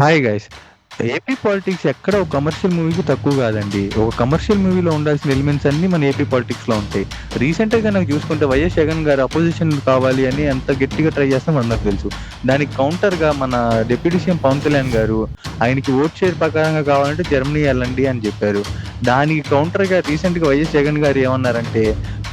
Hi guys AP politics ఎక్కడ ఒక commercial మూవీకి తక్కువ కాదండి. ఒక కమర్షియల్ మూవీలో ఉండాల్సిన ఎలిమెంట్స్ అన్ని మన ఏపీ పాలిటిక్స్లో ఉంటాయి. రీసెంట్గా నాకు చూసుకుంటే వైఎస్ జగన్ గారు అపోజిషన్ కావాలి అని ఎంత గట్టిగా ట్రై చేస్తాం అందరికి తెలుసు. దానికి కౌంటర్గా మన డిప్యూటీ సీఎం పవన్ కళ్యాణ్ గారు ఆయనకి ఓట్ షేర్ ప్రకారంగా కావాలంటే జర్మనీ వెళ్ళండి అని చెప్పారు. దానికి కౌంటర్ రీసెంట్గా రీసెంట్గా వైఎస్ జగన్ గారు ఏమన్నారంటే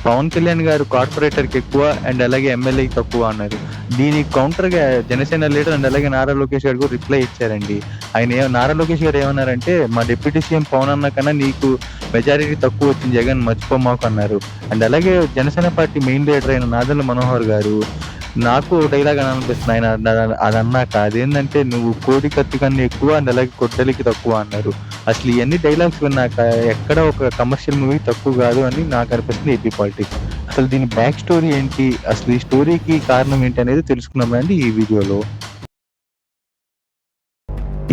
పవన్ కళ్యాణ్ గారు కార్పొరేటర్కి ఎక్కువ అండ్ అలాగే ఎమ్మెల్యేకి తక్కువ అన్నారు. దీనికి కౌంటర్గా జనసేన లీడర్ అండ్ అలాగే నారా లోకేష్ గారు కూడా రిప్లై ఇచ్చారండి. ఆయన నారా లోకేష్ గారు ఏమన్నారంటే మా డిప్యూటీ సీఎం పవన్ అన్న కన్నా నీకు మెజారిటీ తక్కువ వచ్చింది జగన్ మర్చిపోమాకు అన్నారు. అండ్ అలాగే జనసేన పార్టీ మెయిన్ లీడర్ అయిన నాదల్ మనోహర్ గారు నాకు డైలాగ్ అని అనిపిస్తుంది. ఆయన అది అన్నాక అదేంటంటే నువ్వు కోడి కత్తి కన్నా ఎక్కువ అండ్ అలాగే కొట్టలికి తక్కువ అన్నారు. అసలు ఇవన్నీ డైలాగ్స్ విన్నాక ఎక్కడ ఒక కమర్షియల్ మూవీ తక్కువ కాదు అని నాకు అనిపిస్తుంది ఏపీ పాలిటిక్స్ అసలు దీని బ్యాక్ స్టోరీ ఏంటి? అసలు ఈ స్టోరీకి కారణం ఏంటి అనేది తెలుసుకున్నామండి ఈ వీడియోలో.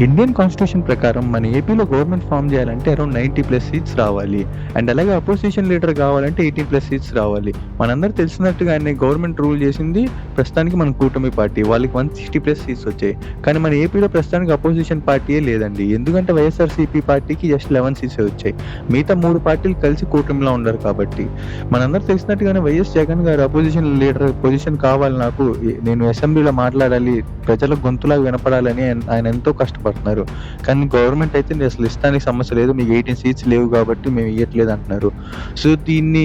ఇండియన్ కాన్స్టిట్యూషన్ ప్రకారం మన ఏపీలో గవర్నమెంట్ ఫామ్ చేయాలంటే అరౌండ్ నైంటీ ప్లస్ సీట్స్ రావాలి. అండ్ అలాగే అపోజిషన్ లీడర్ కావాలంటే ఎయిటీన్ ప్లస్ సీట్స్ రావాలి. మనందరూ తెలిసినట్టుగానే గవర్నమెంట్ రూల్ చేసింది ప్రస్తుతానికి మన కూటమి పార్టీ. వాళ్ళకి వన్ సిక్స్టీ ప్లస్ సీట్స్ వచ్చాయి. కానీ మన ఏపీలో ప్రస్తుతానికి అపోజిషన్ పార్టీయే లేదండి. ఎందుకంటే వైఎస్ఆర్సీపీ పార్టీకి జస్ట్ లెవెన్ సీట్స్ వచ్చాయి. మిగతా మూడు పార్టీలు కలిసి కూటమిలో ఉండరు కాబట్టి. మనందరూ తెలిసినట్టుగానే వైఎస్ జగన్ గారు అపోజిషన్ లీడర్ పొజిషన్ కావాలి నాకు. నేను అసెంబ్లీలో మాట్లాడాలి. ప్రజల గొంతులాగా వినపడాలని ఆయన- ఎంతో కష్టపడాలి కష్టపడుతున్నారు కానీ గవర్నమెంట్ అయితే "నేను అసలు ఇస్తానికి సమస్య లేదు మీకు ఎయిటీన్ సీట్స్ లేవు కాబట్టి మేము ఇవ్వట్లేదు అంటున్నారు. సో దీన్ని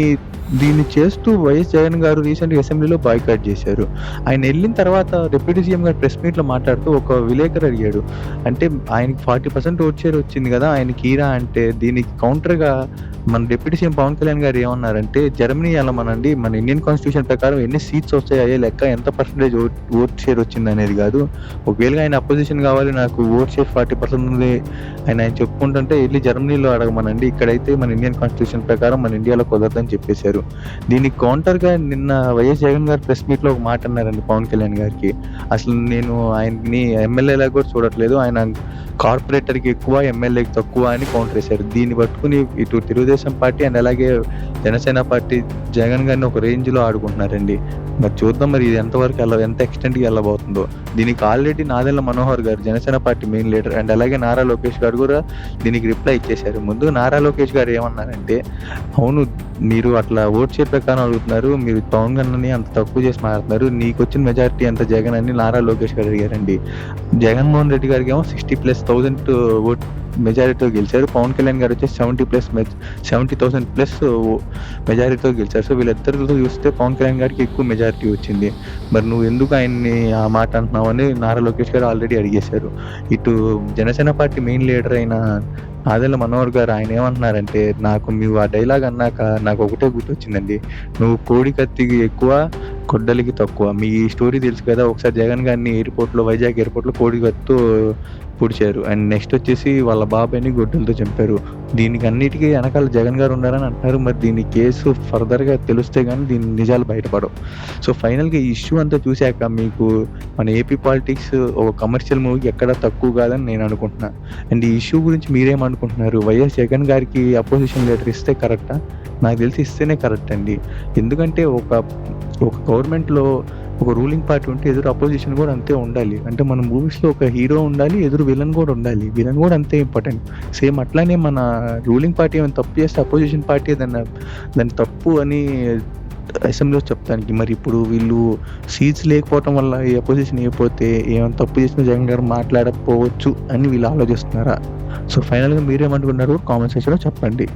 దీన్ని చేస్తూ వైఎస్ జగన్ గారు రీసెంట్గా అసెంబ్లీలో బాయ్కాట్ చేశారు. ఆయన వెళ్ళిన తర్వాత డిప్యూటీ సీఎం గారు ప్రెస్ మీట్లో మాట్లాడుతూ ఒక విలేకరు అడిగాడు. అంటే ఆయనకి ఫార్టీ పర్సెంట్ ఓట్ షేర్ వచ్చింది కదా ఆయనకి కీరా అంటే దీనికి కౌంటర్గా మన డిప్యూటీ సీఎం పవన్ కళ్యాణ్ గారు ఏమన్నారంటే జర్మనీ వెళ్ళమనండి మన ఇండియన్ కాన్స్టిట్యూషన్ ప్రకారం ఎన్ని సీట్స్ వస్తాయో లెక్క ఎంత పర్సెంటేజ్ ఓట్ షేర్ వచ్చింది అనేది కాదు. ఒకవేళ ఆయన అపోజిషన్ కావాలి నాకు ఓట్ షేర్ ఫార్టీ పర్సెంట్ ఉంది. ఆయన ఆయన చెప్పుకుంటుంటే వెళ్ళి జర్మనీలో అడగమనండి ఇక్కడైతే మన ఇండియన్ కాన్స్టిట్యూషన్ ప్రకారం మన ఇండియాలో కుదరదని చెప్పేశారు. దీనికి కౌంటర్గా నిన్న వైఎస్ జగన్ గారు ప్రెస్ మీట్లో ఒక మాట అన్నారండి పవన్ కళ్యాణ్ గారికి. అసలు నేను ఆయన్ని ఎమ్మెల్యేలా కూడా చూడట్లేదు. ఆయన కార్పొరేటర్కి ఎక్కువ ఎమ్మెల్యేకి తక్కువ అని కౌంటర్ వేశారు. దీన్ని పట్టుకుని ఇటు తెలుగుదేశం పార్టీ అండ్ అలాగే జనసేన పార్టీ జగన్ గారిని ఒక రేంజ్లో ఆడుకుంటున్నారండి. మరి చూద్దాం మరి ఇది ఎంతవరకు వెళ్ళ ఎంత ఎక్స్టెంట్కి వెళ్ళబోతుందో. దీనికి ఆల్రెడీ నాదెల్ల మనోహర్ గారు Janasena party main leader and అలాగే నారా లోకేష్ గారు కూడా దీనికి రిప్లై ఇచ్చేశారు. ముందు నారా లోకేష్ గారు ఏమన్నారంటే అవును మీరు అట్లా ఓట్ షేర్ ప్రకారం అడుగుతున్నారు మీరు పవన్ కళ్యాణ్ని అంత తక్కువ చేసి మాట్లాడుతున్నారు నీకు వచ్చిన మెజారిటీ అంత జగన్ అని నారా లోకేష్ గారు అడిగారండి. జగన్మోహన్ రెడ్డి గారికి ఏమో సిక్స్టీ ప్లస్ థౌసండ్ ఓట్ మెజారిటీతో గెలిచారు. పవన్ కళ్యాణ్ గారు వచ్చేసి seventy plus seventy thousand plus మెజారిటీతో గెలిచారు. సో వీళ్ళిద్దరితో చూస్తే పవన్ కళ్యాణ్ గారికి ఎక్కువ మెజారిటీ వచ్చింది. మరి నువ్వు ఎందుకు ఆయన్ని ఆ మాట అంటున్నావు అని నారా లోకేష్ గారు ఆల్రెడీ అడిగేశారు. ఇటు జనసేన పార్టీ మెయిన్ లీడర్ అయిన ఆదెల మనోహర్ గారు ఆయన ఏమంటున్నారంటే నాకు మీరు ఆ డైలాగ్ అన్నాక నాకు ఒకటే గుర్తొచ్చిందండి. నువ్వు కోడి కత్తికి ఎక్కువ కొడ్డలికి తక్కువ. మీ స్టోరీ తెలుసు కదా ఒకసారి జగన్ గారిని ఎయిర్పోర్ట్లో వైజాగ్ ఎయిర్పోర్ట్లో కోడి కత్తితో పొడిచారు. అండ్ నెక్స్ట్ వచ్చేసి వాళ్ళ బాబాయ్ని గొడ్డలతో చంపారు. దీనికి అన్నిటికీ వెనకాల జగన్ గారు ఉన్నారని అంటున్నారు. మరి దీని కేసు ఫర్దర్గా తెలిస్తే కానీ దీని నిజాలు బయటపడవు. సో ఫైనల్గా ఈ ఇష్యూ అంతా చూశాక మీకు మన ఏపీ పాలిటిక్స్ ఒక కమర్షియల్ మూవీకి ఎక్కడ తక్కువ కాదని నేను అనుకుంటున్నాను అండ్ ఈ ఇష్యూ గురించి మీరేమనుకుంటున్నారు వైఎస్ జగన్ గారికి అపోజిషన్ లెటర్ ఇస్తే కరెక్టా నాకు తెలిసి ఇస్తేనే కరెక్ట్ అండి. ఎందుకంటే ఒక ఒక గవర్నమెంట్లో ఒక రూలింగ్ పార్టీ ఉంటే ఎదురు అపోజిషన్ కూడా అంతే ఉండాలి. అంటే మన మూవీస్లో ఒక హీరో ఉండాలి ఎదురు విలన్ కూడా ఉండాలి. విలన్ కూడా అంతే ఇంపార్టెంట్ సేమ్ అట్లానే మన రూలింగ్ పార్టీ ఏమైనా తప్పు చేస్తే అపోజిషన్ పార్టీ దాన్ని దాన్ని తప్పు అని అసెంబ్లీలో చెప్తానికి. మరి ఇప్పుడు వీళ్ళు సీట్స్ లేకపోవటం వల్ల ఈ అపోజిషన్ అయిపోతే ఏమైనా తప్పు చేసిన జగన్ గారు మాట్లాడకపోవచ్చు అని వీళ్ళు ఆలోచిస్తున్నారా? సో ఫైనల్గా మీరేమనుకున్నారు కామెంట్ సెక్షన్లో చెప్పండి.